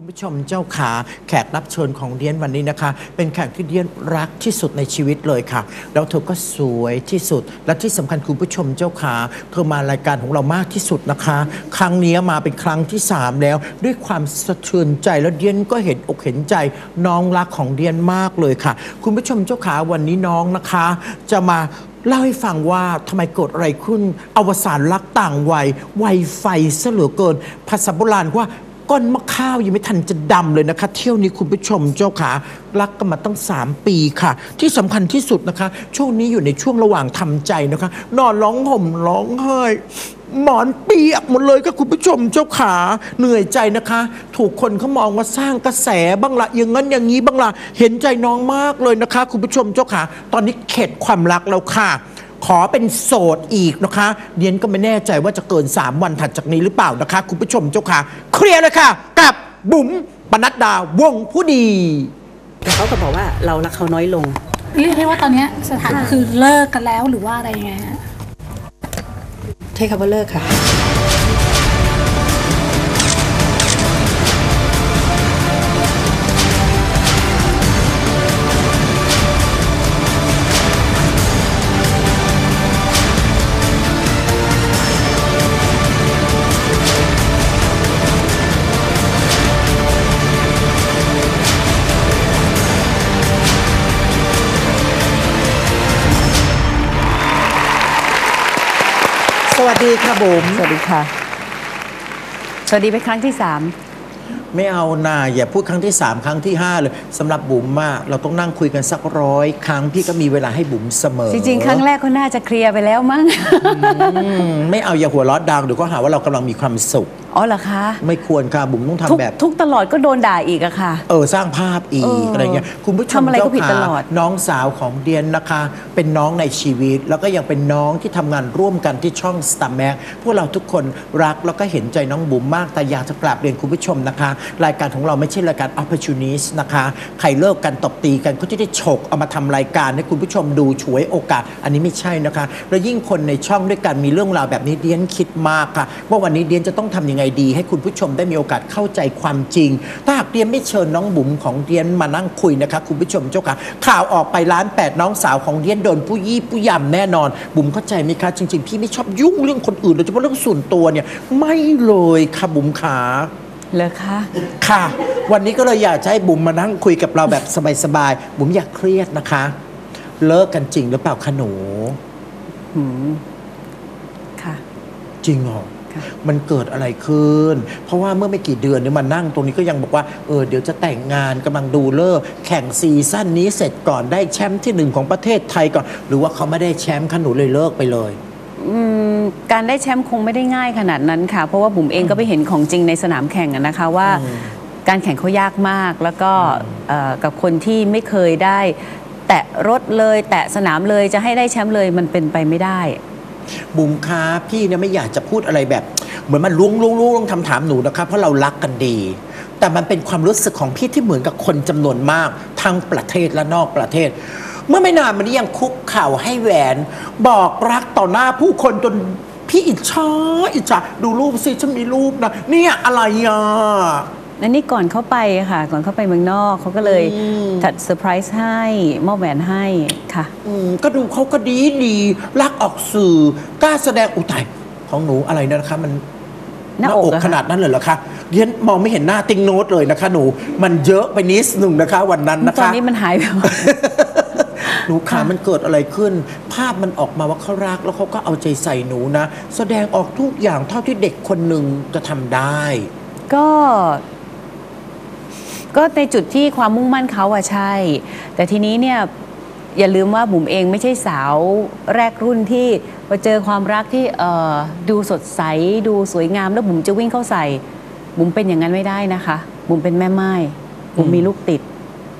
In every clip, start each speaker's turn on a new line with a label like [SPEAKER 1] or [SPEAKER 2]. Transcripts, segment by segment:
[SPEAKER 1] คุณผู้ชมเจ้าขาแขกรับเชิญของเดียนวันนี้นะคะ เป็นแขกที่เดียนรักที่สุดในชีวิตเลยค่ะ แล้วเธอก็สวยที่สุด และที่สำคัญคุณผู้ชมเจ้าขาเธอมารายการของเรามากที่สุดนะคะ ครั้งนี้มาเป็นครั้งที่ 3 แล้ว ด้วยความสะเทือนใจแล้วเดียนก็เห็นอกเห็นใจน้องรักของเดียนมากเลยค่ะ คุณผู้ชมเจ้าขาวันนี้น้องนะคะ จะมาเล่าให้ฟังว่าทำไมเกิดอะไรขึ้นอวสานรักต่างวัยวัยไฟเหลือเกิน ภาษาโบราณว่า ก้อนมะข้าวยังไม่ทันจะดำเลยนะคะ เที่ยวนี้คุณผู้ชมเจ้าขารักกันมาตั้ง 3 ปีค่ะ ที่สำคัญที่สุดนะคะ ช่วงนี้อยู่ในช่วงระหว่างทำใจนะคะ นอนร้องห่มร้องไห้หมอนเปียกหมดเลยค่ะคุณผู้ชมเจ้าขาเหนื่อยใจนะคะ ถูกคนเขามองว่าสร้างกระแสบ้างละอย่างนั้นอย่างนี้บ้างละเห็นใจน้องมากเลยนะคะ คุณผู้ชมเจ้าขาตอนนี้เข็ดความรักแล้วค่ะ ขอเป็นโสดอีกนะคะเดียนก็ไม่แน่ใจว่าจะเกิน 3 วันถัดจากนี้หรือเปล่านะคะ คุณผู้ชมเจ้าค่ะ เคลียร์เลยค่ะกับบุ๋มปนัดดาวงผู้ดี
[SPEAKER 2] แต่เขาก็บอกว่าเรารักเขาน้อยลง
[SPEAKER 3] เรียกได้ว่าตอนเนี้ยสถานะคือเลิกกันแล้วหรือว่าอะไรยังไงฮะ
[SPEAKER 2] ใช่คำว่าเลิกค่ะ
[SPEAKER 1] วัสดีค่ะบุ๋ม
[SPEAKER 4] สวัสดีค่ะ สวัสดีเป็นครั้งที่สาม
[SPEAKER 1] ไม่เอานาอย่าพูดครั้งที่ 3 ครั้งที่ 5 เลยสำหรับบุ๋มอะเราต้องนั่งคุยกันสักร้อยครั้งพี่ก็มีเวลาให้บุ๋มเสมอ
[SPEAKER 4] จริงๆ ครั้งแรกก็น่าจะเคลียร์ไปแล้วมั้ง
[SPEAKER 1] อืมไม่เอาอย่าหัวเร้อดังเดี๋ยวก็หาว่าเรากำลังมีความสุข
[SPEAKER 4] อ๋อเหรอคะ
[SPEAKER 1] ไม่ควรค่ะบุ๋มต้อง
[SPEAKER 4] ทุก
[SPEAKER 1] ทำแบบ
[SPEAKER 4] ทุกตลอดก็โดนด่าอีกอะค่ะ
[SPEAKER 1] เออสร้างภาพอี
[SPEAKER 4] เอกออ
[SPEAKER 1] อะไรเงี้ยคุณผู้ชม
[SPEAKER 4] ทำอะไรก็
[SPEAKER 1] เจ้า
[SPEAKER 4] ผิด
[SPEAKER 1] ขา
[SPEAKER 4] ตลอด
[SPEAKER 1] น้องสาวของเดียนนะคะ เป็นน้องในชีวิต แล้วก็ยังเป็นน้องที่ทำงานร่วมกันที่ช่อง Star m a x พวกเราทุกคนรักแล้วก็เห็นใจน้องบุ๋มมากแต่อยากจะกราบเรียนคุณผู้ชมนะคะรายการของเราไม่ใช่รายการ opportunist นะคะใครเลิกกันตบตีกันก็จะได้ฉกเอามาทำรายการให้คุณผู้ชมดูฉวยโอกาส อันนี้ไม่ใช่นะคะ แล้วยิ่งคนในช่องด้วยกันมีเรื่องราวแบบนี้เดียนคิดมากค่ะ ว่าวันนี้เดียนจะต้องทำยังไงดี ให้คุณผู้ชมได้มีโอกาสเข้าใจความจริง ถ้าหากเดียนไม่เชิญน้องบุ๋มของเดียนมานั่งคุยนะคะคุณผู้ชมเจ้าค่ะข่าวออกไปร้านแปดน้องสาวของเดียนโดนผู้ยี่ผู้ยำแน่นอน บุ๋มเข้าใจไหมคะจริง ๆ พี่ไม่ชอบยุ่งเรื่องคนอื่นโดยเฉพาะเรื่องส่วนตัวเนี่ยไม่เลยค่ะบุ๋มขา
[SPEAKER 4] เหรอคะ
[SPEAKER 1] ค่ะ วันนี้ก็เลยอยากจะให้บุ๋มมานั่งคุยกับเราแบบสบายๆบุ๋มอยากเครียดนะคะ เลิกกันจริงหรือเปล่าคะหนู
[SPEAKER 4] หืมค่ะ
[SPEAKER 1] จริงเหรอ
[SPEAKER 4] ค่ะ
[SPEAKER 1] มันเกิดอะไรขึ้น เพราะว่าเมื่อไม่กี่เดือนเนี่ยมานั่งตรงนี้ก็ยังบอกว่าเออเดี๋ยวจะแต่งงานกำลังดูเลิกษ์แข่งซีซั่นนี้เสร็จก่อนได้แชมป์ที่หนึ่งของประเทศไทยก่อน หรือว่าเขาไม่ได้แชมป์คะหนูเลยเลิกไปเลย
[SPEAKER 4] อืม การได้แชมป์คงไม่ได้ง่ายขนาดนั้นค่ะ เพราะว่าบุ๋มเองก็ไปเห็นของจริงในสนามแข่งอะนะคะว่าการแข่งเขายากมาก แล้วก็เอ่อกับคนที่ไม่เคยได้ แตะรถเลย แตะสนามเลยจะให้ได้แชมป์เลยมันเป็นไปไม่ได้
[SPEAKER 1] บุ๋มคะพี่เนี่ยไม่อยากจะพูดอะไรแบบ เหมือนมันล้วงล้วงล้วงทำถามหนูนะคะเพราะเรารักกันดี แต่มันเป็นความรู้สึกของพี่ที่เหมือนกับคนจำนวนมากทั้งประเทศและนอกประเทศ เมื่อไม่นานมานี้ยังคุกเข่าให้แหวน บอกรักต่อหน้าผู้คนจนพี่อิจฉาอิจฉาดูรูปสิฉันมีรูปนะเนี่ยอะไรอะ
[SPEAKER 4] นั่นนี่ก่อนเข้าไปค่ะ ก่อนเข้าไปเมืองนอกเขาก็เลยจัดเซอร์ไพรส์ให้มอบแหวนให้ค่ะ
[SPEAKER 1] อืมก็ดูเขาก็ดีดีรักออกสื่อกล้าแสดงอุยตายของหนูอะไรนะคะมัน
[SPEAKER 4] หน้าอกอะค่ะ
[SPEAKER 1] ขนาดนั้นเลยเหรอคะเรียนมองไม่เห็นหน้าติ้งโน้ตเลยนะคะ หนู มันเยอะไปนิดหนึ่งนะคะ วันนั้นนะ
[SPEAKER 4] ตอน
[SPEAKER 1] คะ
[SPEAKER 4] นี้มันหายไป หมด
[SPEAKER 1] หนูขามันเกิดอะไรขึ้น ภาพมันออกมาว่าเขารักแล้วเขาก็เอาใจใส่หนูนะ แสดงออกทุกอย่างเท่าที่เด็กคนหนึ่งจะทำได้
[SPEAKER 4] ก็ ก็ในจุดที่ความมุ่งมั่นเขาอะใช่ แต่ทีนี้เนี่ยอย่าลืมว่าบุ๋มเองไม่ใช่สาวแรกรุ่นที่พอเจอความรักที่เอ่อดูสดใสดูสวยงามแล้วบุ๋มจะวิ่งเข้าใส่ บุ๋มเป็นอย่างนั้นไม่ได้นะคะ บุ๋มเป็นแม่ไม้บุ๋มมีลูกติด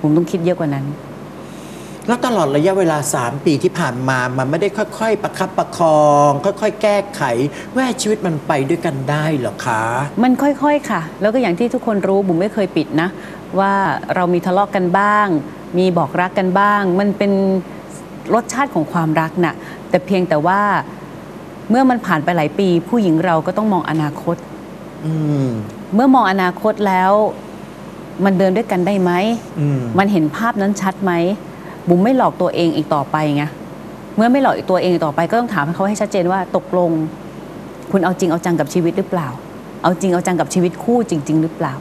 [SPEAKER 4] บุ๋มต้องคิดเยอะกว่านั้น
[SPEAKER 1] แล้วตลอดระยะเวลา 3 ปีที่ผ่านมา มันไม่ได้ค่อย ๆ ประคับประคอง ค่อย ๆ แก้ไขว่าให้ชีวิตมันไปด้วยกันได้เหรอคะ
[SPEAKER 4] มันค่อยๆค่ะ แล้วก็อย่างที่ทุกคนรู้บุ๋มไม่เคยปิดนะ ว่าเรามีทะเลาะกันบ้าง มีบอกรักกันบ้าง มันเป็นรสชาติของความรักน่ะแต่เพียงแต่ว่าเมื่อมันผ่านไปหลายปี ผู้หญิงเราก็ต้องมองอนาคต
[SPEAKER 1] อืม
[SPEAKER 4] เมื่อมองอนาคตแล้ว มันเดินด้วยกันได้ไหม
[SPEAKER 1] อืม
[SPEAKER 4] มันเห็นภาพนั้นชัดไหม บุ๋มไม่หลอกตัวเองอีกต่อไปไงเมื่อไม่หลอกอีกตัวเองอีกต่อไปก็ต้องถามให้เขาให้ชัดเจนว่าตกลง คุณเอาจริงเอาจังกับชีวิตหรือเปล่า เอาจริงเอาจังกับชีวิตคู่จริง ๆ หรือเปล่า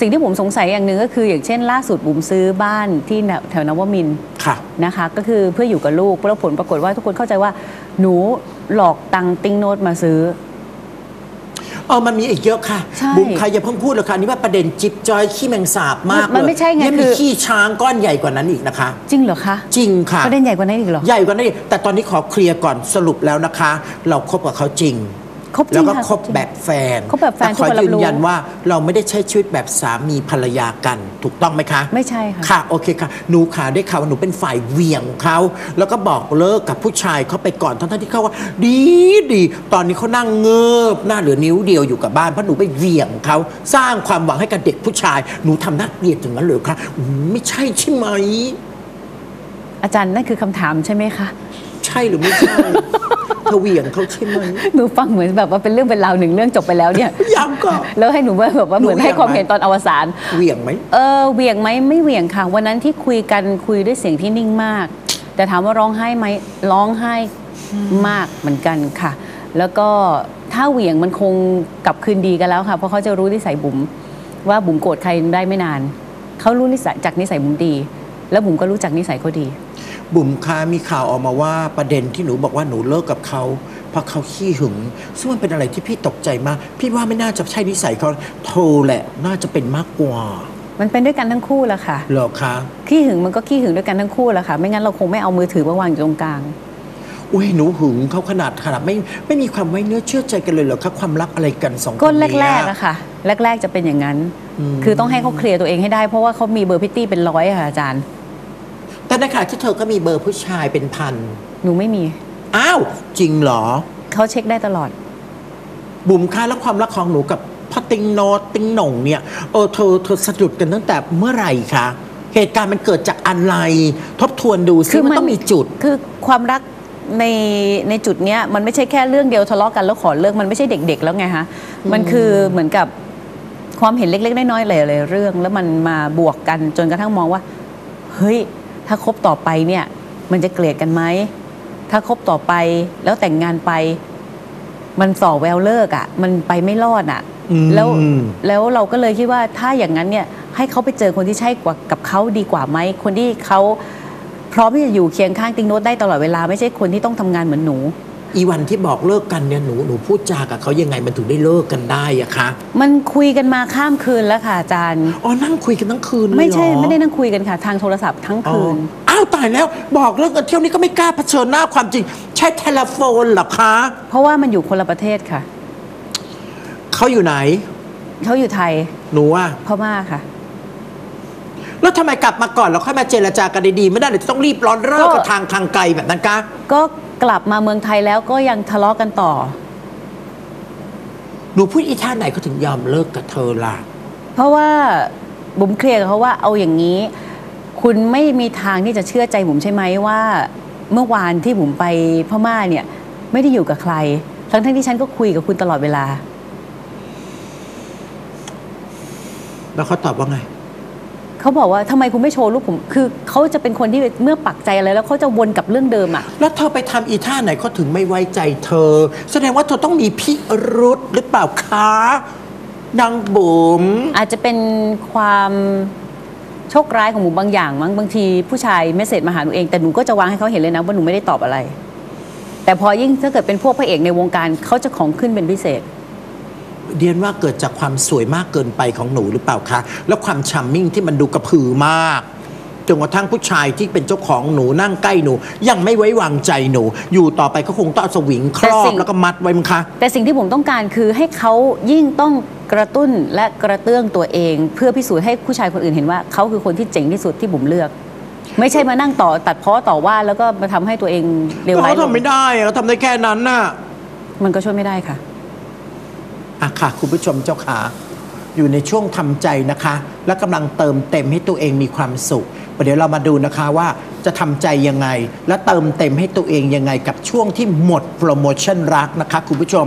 [SPEAKER 4] สิ่งที่ผมสงสัยอย่างหนึ่งก็คือ อย่างเช่น ล่าสุดบุ๋มซื้อบ้านที่แถวนวมินทร์
[SPEAKER 1] ค่ะ
[SPEAKER 4] นะคะ ก็คือเพื่ออยู่กับลูกแล้วผลปรากฏว่าทุกคนเข้าใจว่า หนูหลอกตังค์ติ้งโนตมาซื้อ
[SPEAKER 1] เออมันมีอีกเยอะค่ะ
[SPEAKER 4] ใช่
[SPEAKER 1] บุ๋มใครอย่าเพิ่งพูดเลยค่ะนี่ว่าประเด็นจิบจอยขี้แมงสาบมาก
[SPEAKER 4] มัน
[SPEAKER 1] เลย
[SPEAKER 4] ไม่ใช่ไง
[SPEAKER 1] เนี่ยมี
[SPEAKER 4] คือ
[SPEAKER 1] ขี้ช้างก้อนใหญ่กว่านั้นอีกนะคะ
[SPEAKER 4] จริงเหรอคะ
[SPEAKER 1] จริงค่ะ
[SPEAKER 4] ประเด็นใหญ่กว่านั้นอีกเหรอ
[SPEAKER 1] ใหญ่กว่านั้นอีกแต่ตอนนี้ขอเคลียร์ก่อนสรุปแล้วนะคะ เราคบกับเขาจริง
[SPEAKER 4] คบจริง
[SPEAKER 1] แล้วก็
[SPEAKER 4] ค่ะ
[SPEAKER 1] คบ
[SPEAKER 4] จริง
[SPEAKER 1] แบบแฟน
[SPEAKER 4] คบแบบแฟน
[SPEAKER 1] ต่ขอ
[SPEAKER 4] ทุกคนรับ
[SPEAKER 1] ยืน
[SPEAKER 4] รู้
[SPEAKER 1] ยันว่าเราไม่ได้ใช้ชีวิตแบบสามีภรรยากัน ถูกต้องไหมคะ
[SPEAKER 4] ไม่ใช่ค่ะ
[SPEAKER 1] ค่ะโอเคค่ะ หนูขาได้ข่าวว่าหนูเป็นฝ่ายเหวี่ยงเขา แล้วก็บอกเลิกกับผู้ชายเขาไปก่อนทั้งๆที่เขาว่า ดีดี ตอนนี้เขานั่งเงิบหน้าเหลือนิ้วเดียวอยู่กับบ้านเพราะหนูไปเหวี่ยงเขาสร้างความหวังให้กับเด็กผู้ชาย หนูทำหน้าเกลียดอย่างนั้นเลยคะอืมไม่ใช่ใช่ไหม
[SPEAKER 4] อาจารย์นั่นคือคำถามใช่ไหมคะ
[SPEAKER 1] ใช่หรือไม่ใช่เธอเหวี่ยงเขาใช่ไหม
[SPEAKER 4] หนูฟังเหมือนแบบว่าเป็นเรื่องเป็นราวหนึ่งเรื่องจบไปแล้วเนี่ย
[SPEAKER 1] ยังก็
[SPEAKER 4] แล้วให้หนูว่าแบบว่าเหมือน
[SPEAKER 1] หนูเหวี่
[SPEAKER 4] ให้
[SPEAKER 1] ยง
[SPEAKER 4] ความ
[SPEAKER 1] ไหม
[SPEAKER 4] เห็นตอนอวสาน
[SPEAKER 1] เหวี่ยงไหม
[SPEAKER 4] เออเหวี่ยงไหมไม่เหวี่ยงค่ะวันนั้นที่คุยกันคุยด้วยเสียงที่นิ่งมาก แต่ถามว่าร้องไห้ไหมร้องไห้มากเหมือนกันค่ะ แล้วก็ถ้าเหวี่ยงมันคงกลับคืนดีกันแล้วค่ะ เพราะเขาจะรู้นิสัยบุ๋มว่าบุ๋มโกรธใครได้ไม่นานเขารู้นิสัยจากนิสัยบุ๋มดี แล้วบุ๋มก็รู้จักนิสัยเขาดี
[SPEAKER 1] บุ๋มคะมีข่าวออกมาว่าประเด็นที่หนูบอกว่าหนูเลิกกับเขาเพราะเขาขี้หึง ซึ่งมันเป็นอะไรที่พี่ตกใจมาก พี่ว่าไม่น่าจะใช่นิสัยเขาโทรแหละน่าจะเป็นมากกว่า
[SPEAKER 4] มันเป็นด้วยกันทั้งคู่แหละค่ะ
[SPEAKER 1] เหรอคะ
[SPEAKER 4] ขี้หึงมันก็ขี้หึงด้วยกันทั้งคู่แหละค่ะ ไม่งั้นเราคงไม่เอามือถือมาวางอยู่ตรงกลาง
[SPEAKER 1] อุ้ยหนูหึงเขาขนาดขนาดไม่ไม่มีความไว้เนื้อเชื่อใจกันเลยเหรอคะความรักอะไรกันสองคน
[SPEAKER 4] ก็
[SPEAKER 1] เนี้ย
[SPEAKER 4] แรกๆอะค่ะ แรก ๆจะเป็นอย่างนั้น
[SPEAKER 1] อืม
[SPEAKER 4] คือต้องให้เขาเคลียร์ตัวเองให้ได้เพราะว่าเขามีเบอร์พิตตี้เป็นร้อยอะค่ะอาจารย์
[SPEAKER 1] แต่ในขณะที่เธอก็มีเบอร์ผู้ชายเป็นพัน
[SPEAKER 4] หนูไม่มี
[SPEAKER 1] อ้าว จริงเหรอ
[SPEAKER 4] เขาเช็คได้ตลอด
[SPEAKER 1] บุ๋มคะแล้วความรักของหนูกับพ่อติงโนตติงหน่งเนี่ยเออเธอเธอสะดุดกันตั้งแต่เมื่อไหร่คะ เหตุการณ์มันเกิดจากอะไร ทบทวนดูซิ
[SPEAKER 4] คือ
[SPEAKER 1] มัน
[SPEAKER 4] มัน
[SPEAKER 1] ต้องมีจุด
[SPEAKER 4] คือความรักในในจุดเนี้ยมันไม่ใช่แค่เรื่องเดียวทะเลาะกันแล้วขอเลิกมันไม่ใช่เด็กๆ แล้วไงฮะมันคือเหมือนกับความเห็นเล็กๆน้อยๆหลายๆเรื่อง แล้วมันมาบวกกันจนกระทั่งมองว่า เฮ้ย ถ้าคบต่อไปเนี่ยมันจะเกลียดกันไหม ถ้าคบต่อไปแล้วแต่งงานไป มันส่อแววเลิกอะ่ะ มันไปไม่รอดอะ่ะ
[SPEAKER 1] อืม
[SPEAKER 4] แล้วแล้วเราก็เลยคิดว่าถ้าอย่างนั้นเนี่ยให้เขาไปเจอคนที่ใช่กว่ากับเขาดีกว่าไหม คนที่เขาพร้อมที่จะอยู่เคียงข้างติงโน้ตได้ตลอดเวลาไม่ใช่คนที่ต้องทำงานเหมือนหนู
[SPEAKER 1] อีวันที่บอกเลิกกันเนี่ยหนูหนูพูดจากับเขายังไงมันถึงได้เลิกกันได้อะคะ
[SPEAKER 4] มันคุยกันมาข้ามคืนแล้วค่ะอาจารย์
[SPEAKER 1] อ๋อนั่งคุยกันทั้งคืนเลยเหรอ
[SPEAKER 4] ไม่ใช่ไม่ได้นั่งคุยกันค่ะ ทางโทรศัพท์ทั้ง
[SPEAKER 1] อ๋อ
[SPEAKER 4] คืน
[SPEAKER 1] อ้าวตายแล้วบอกเลิกกันเที่ยวนี้ก็ไม่กล้าเผชิญหน้าความจริง ใช้โทรโฟนเหรอคะ
[SPEAKER 4] เพราะว่ามันอยู่คนละประเทศค่ะ
[SPEAKER 1] เขาอยู่ไหน
[SPEAKER 4] เขาอยู่ไทย
[SPEAKER 1] หนูอะ
[SPEAKER 4] พม่าค่ะ
[SPEAKER 1] แล้วทำไมกลับมาก่อนแล้วค่อยมาเจรจากันดีๆไม่ได้เลยต้องรีบร้อนเลิก
[SPEAKER 4] ก็
[SPEAKER 1] กันทางทางไกลแบบนั้นกะ
[SPEAKER 4] ก็ กลับมาเมืองไทยแล้วก็ยังทะเลาะกันต่อ
[SPEAKER 1] หนูพูดอีท่าไหนเขาถึงยอมเลิกกับเธอล่ะ
[SPEAKER 4] เพราะว่าบุ๋มเคลียร์กับเขาว่าเอาอย่างนี้ คุณไม่มีทางที่จะเชื่อใจบุ๋มใช่ไหมว่า เมื่อวานที่บุ๋มไปพม่าเนี่ย ไม่ได้อยู่กับใคร ทั้งทั้งๆที่ฉันก็คุยกับคุณตลอดเวลา
[SPEAKER 1] แล้วเขาตอบว่าไง
[SPEAKER 4] เขาบอกว่าทำไมคุณไม่โชว์รูปผม คือเขาจะเป็นคนที่เมื่อปักใจอะไรแล้วเขาจะวนกับเรื่องเดิมอะ
[SPEAKER 1] แล้วเธอไปทำอีท่าไหนเขาถึงไม่ไว้ใจเธอ แสดงว่าเธอต้องมีพิรุษหรือเปล่าคะนางบุ๋ม
[SPEAKER 4] อาจจะเป็นความโชคร้ายของหนูบางอย่างมั้งบางทีผู้ชายเมสเซจมาหาหนูเองแต่หนูก็จะวางให้เขาเห็นเลยนะว่าหนูไม่ได้ตอบอะไร แต่พอยิ่งถ้าเกิดเป็นพวกพระเอกในวงการเขาจะของขึ้นเป็นพิเศษ
[SPEAKER 1] เดียนว่าเกิดจากความสวยมากเกินไปของหนูหรือเปล่าคะ แล้วความชัมมิ่งที่มันดูกระพือมากจนกระทั่งผู้ชายที่เป็นเจ้าของหนูนั่งใกล้หนู ยังไม่ไว้วางใจหนู อยู่ต่อไปก็คงต้องเอาสวิงครอ
[SPEAKER 4] แต่สิ่
[SPEAKER 1] บ
[SPEAKER 4] ง
[SPEAKER 1] แล้วก็มัดไว้มั้งคะ
[SPEAKER 4] แต่สิ่งที่ผมต้องการคือให้เขายิ่งต้องกระตุ้นและกระเตื้องตัวเอง เพื่อพิสูจน์ให้ผู้ชายคนอื่นเห็นว่าเขาคือคนที่เจ๋งที่สุดที่ผมเลือก ไม่ใช่มานั่งต่อตัดเพ้อต่อว่าแล้วก็มาทำให้ตัวเองเลวร้าย
[SPEAKER 1] เขา
[SPEAKER 4] ลง
[SPEAKER 1] ทำไม่ได้อะเขาทำได้แค่นั้นน่ะ
[SPEAKER 4] มันก็ช่วยไม่ได้ค่ะ
[SPEAKER 1] อะค่ะคุณผู้ชมเจ้าขาอยู่ในช่วงทำใจนะคะ และกำลังเติมเต็มให้ตัวเองมีความสุขเดี๋ยวเรามาดูนะคะว่าจะทำใจยังไง และเติมเต็มให้ตัวเองยังไงกับช่วงที่หมดโปรโมชั่นรักนะคะคุณผู้ชม